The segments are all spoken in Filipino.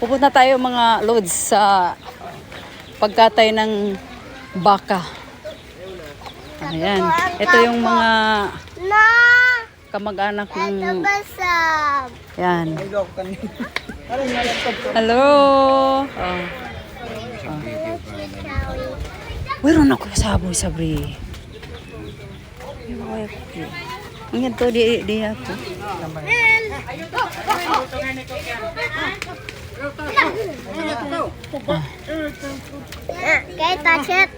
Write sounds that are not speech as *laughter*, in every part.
Pupunta tayo mga loads sa pagkatay ng baka. Ayan. Ito yung mga Na! kamag-anak ng... Basab! Yan. *laughs* Hello. Oh. Meron ako saboy sabri. Ngayon to di di ako. Okay, touch it.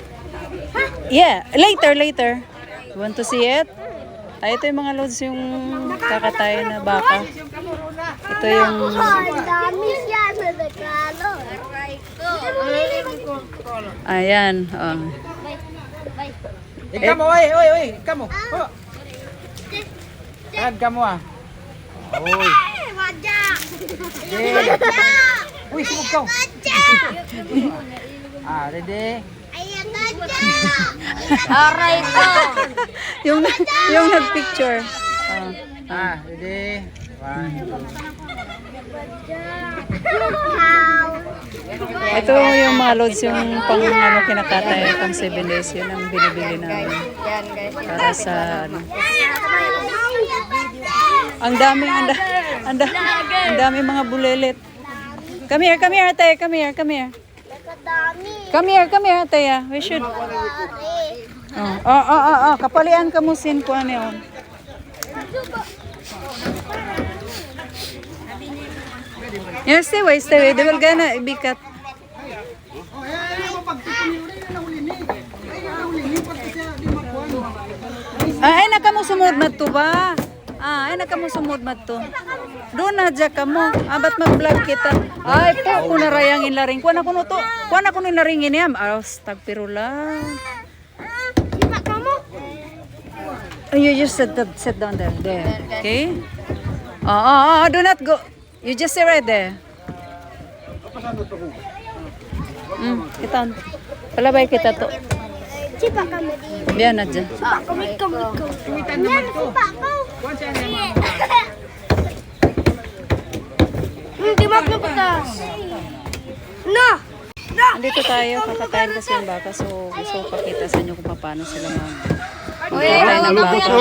Yeah, later, later. You want to see it? Ay, ito yung mga loads yung kakatay na baka. Ito yung... Oh, ang dami siya sa dekalo. Ayan. Oh. Ikaw mo, oy, oy, oy, ikaw mo. Oh. Ad ka mo ah. *laughs* Oy. Waja! Uy, sumog ka. Ah, ready? Aray ko! yung, yung nag-picture. Oh. Ah, ready? One, two. Ito yung mga loads yung pang ano kinakatay, pang 7 days. Yun ang binibili namin. Para sa ano. Ang dami, ang da, ang da, ang dami mga bulelet. Come here, come here, ate. Come here, come here. Come here, come here, ate. ah. We should. Oh, oh, oh, oh, oh. Kapalian ka mo sin ko ano yun. Yes, stay away, stay away. They will gonna ibikat. Ah, ay naka mo sumod mat to ba? Ah, ay naka mo sumod mat to. Doon na dya ka mo. Abat mag-vlog kita. Ay po, kung narayangin laring. Kuha na ko no to. Kuha na ko no laringin niyam. Aros, tagpirula. Sima ka mo. Oh, you just sit, that, sit down there. There. Okay? Oh, oh, oh, do not go. You just sit right there. Mm, kita. Palabay kita to. Sipa ka mo din. Biyan na dyan. Sipa ka mo, ikaw, ikaw. Yan, sipa ka. *laughs* Hindi maglubutas. No! Andito tayo, kakatayin kasi yung baka. So, gusto ko pakita sa inyo kung paano sila mag... Magkatay ng baka.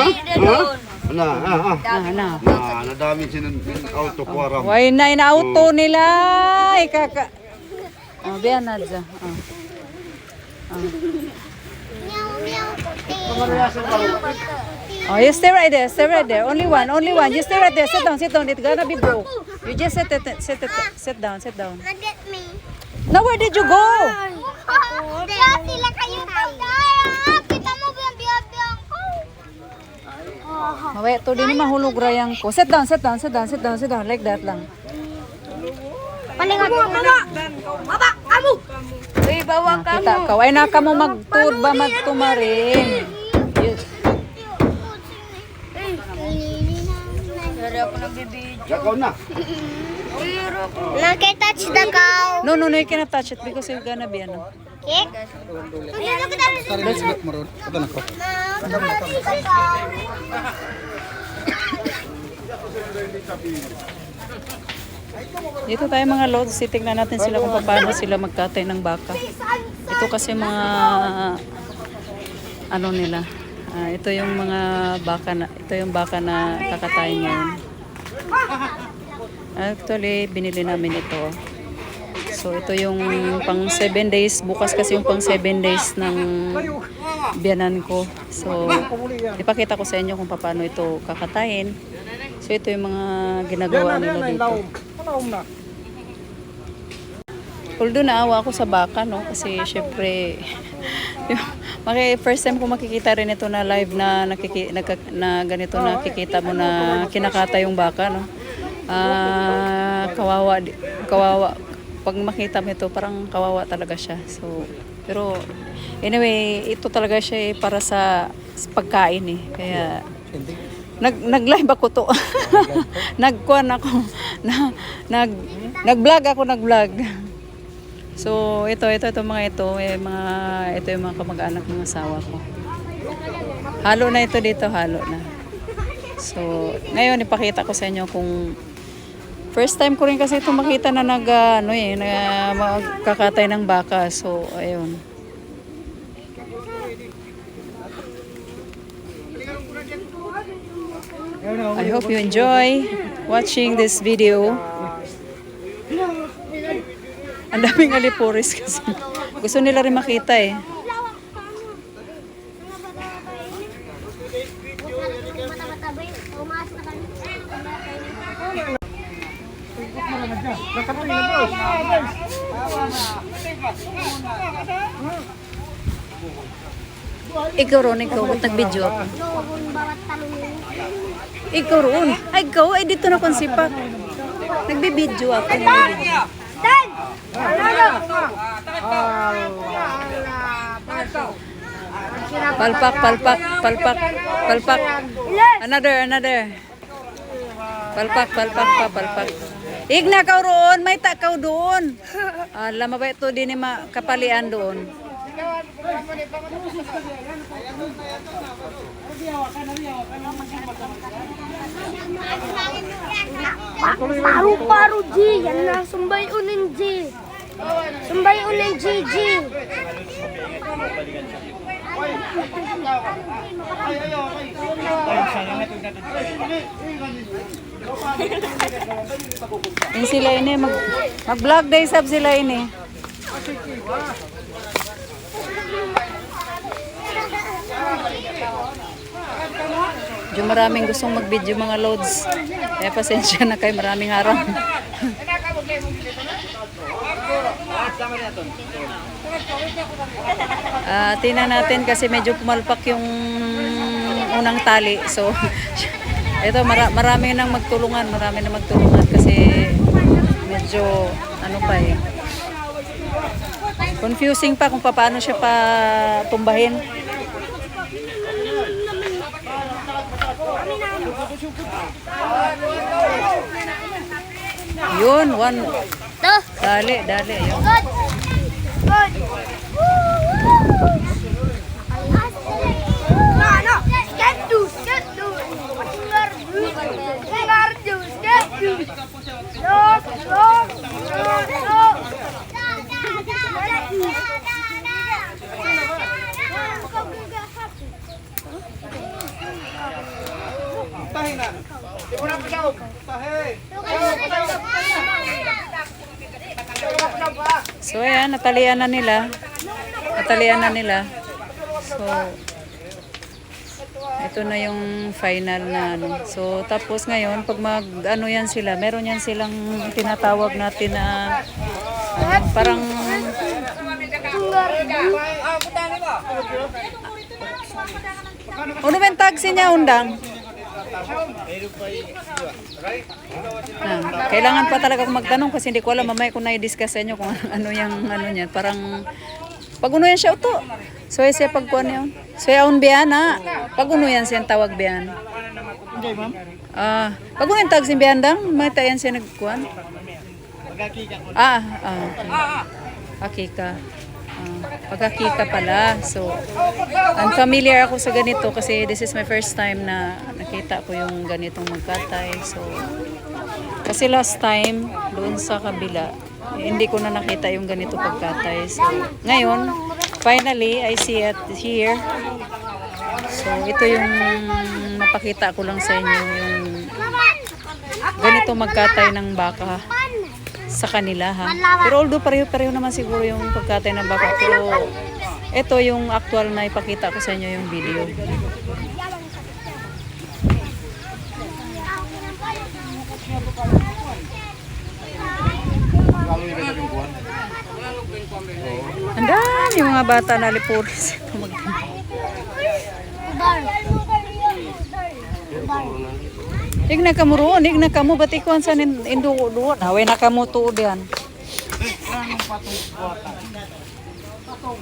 Na, ah, ah. Ah, na. Na, nadami siya ng auto kuwarang. Why na inauto nila? Ikaka... Oh, biyan na dyan. Oh. Puti. Oh, you stay right there. Stay right there. Only one. Only one. You stay right there. Sit down. Sit down. It's gonna be broke. You just sit it. Sit it. Sit down. Sit down. Look at me. Now where did you go? Sila kayo. Kita mo ba yung biyabiyang ko? Mawe, to din mahulog rayang ko. Sit down. Sit down. Sit down. Sit down. Sit down. Like that lang. Palingat mo. Mama! Baba! Kamu! Uy, bawa Ah, kita ka. Ay na ka mo magtud ba magtumarin. You- Yakaw na. Nakitouch the cow. No, no, no. You cannot touch it because you're gonna be ano. Kita Let's mo ron. Ito na ko. Dito tayo mga loads. Titignan natin sila kung paano sila magkatay ng baka. Ito kasi mga ano nila. Ah, ito yung mga baka na ito yung baka na kakatay ngayon. Actually, binili namin ito. So ito yung pang 7 days, bukas kasi yung pang 7 days ng biyanan ko. So ipakita ko sa inyo kung paano ito kakatayin. So ito yung mga ginagawa nila dito. Although naawa ako sa baka, no? Kasi syempre, yung, maki, first time ko makikita rin ito na live na, nakiki, nagka- na ganito nakikita mo na kinakata yung baka, no? Ah, kawawa, kawawa. Pag makita mo ito, parang kawawa talaga siya. So, pero anyway, ito talaga siya eh, para sa, sa pagkain eh. Kaya, nag nag-live ako to. *laughs* Nagkuan ako. Na, nag nag-vlog ako, nag-vlog. So, ito, ito, ito mga ito, eh, mga, ito yung mga kamag-anak ng asawa ko. Halo na ito dito, halo na. So, ngayon ipakita ko sa inyo kung First time ko rin kasi ito makita na nag, ah, ano eh, na magkakatay ng baka. So, ayun. I hope you enjoy watching this video. Ang daming alipuris kasi. Gusto nila rin makita eh. Ikaw ron, ikaw, ba't nag-video ako? Ikaw ron. Ay, ikaw, ay dito na kong sipak. Nagbibideo ako. nagbibideo. Palpak, palpak, palpak, palpak. Another, another. Palpak, palpak pa, palpak. Igna ka roon, may takaw doon. Alam mo ba ito din ma kapalian doon. Paru-paru G, yan na, sumbay unin G. Sumbay unin G, G. Yung sila ini mag mag-vlog day sab sila ini. Medyo maraming gustong mag-video mga loads. Kaya pasensya na kayo, maraming harang. Ah, tingnan natin kasi medyo pumalpak yung unang tali. So, *laughs* ito mara- marami nang magtulungan, marami nang magtulungan kasi medyo ano pa eh. Confusing pa kung paano siya pa tumbahin. Yun, one. Dali, dali. Yun. good. Good. Ano? Get So ayan, natalian na nila. Natalian na nila. So, ito na yung final na ano. So, tapos ngayon, pag mag, ano yan sila, meron yan silang tinatawag natin na, ano, parang, ano ba yung taxi niya, undang? Ah, kailangan pa talaga akong magtanong kasi hindi ko alam mamaya kung na-discuss sa inyo kung *laughs* ano yung ano niyan. Parang pag uno yan siya uto. So ay siya pagkuan yun. So yaon biyan na. Pag uno yan siya tawag biyan. Ah, pag uno yung tawag siya biyan dang, may tayan siya nagkuan. Ah, ah, okay. Akika. Ah, pagkakika pala. So, unfamiliar ako sa ganito kasi this is my first time na nakita ko yung ganitong magkatay. So, kasi last time, doon sa kabila, eh, hindi ko na nakita yung ganito pagkatay. So, ngayon, finally, I see it here. So, ito yung mapakita ko lang sa inyo yung ganito magkatay ng baka sa kanila ha. Pero although pareho-pareho naman siguro yung pagkatay ng baka. Pero ito yung actual na ipakita ko sa inyo yung video. Ang dami yung mga bata na lipuris. Ito mag- Igna ka mo roon, igna ka mo, ba't ikuan sa nin- induko doon? Haway na ka mo tuod yan. Patong patong. Patong.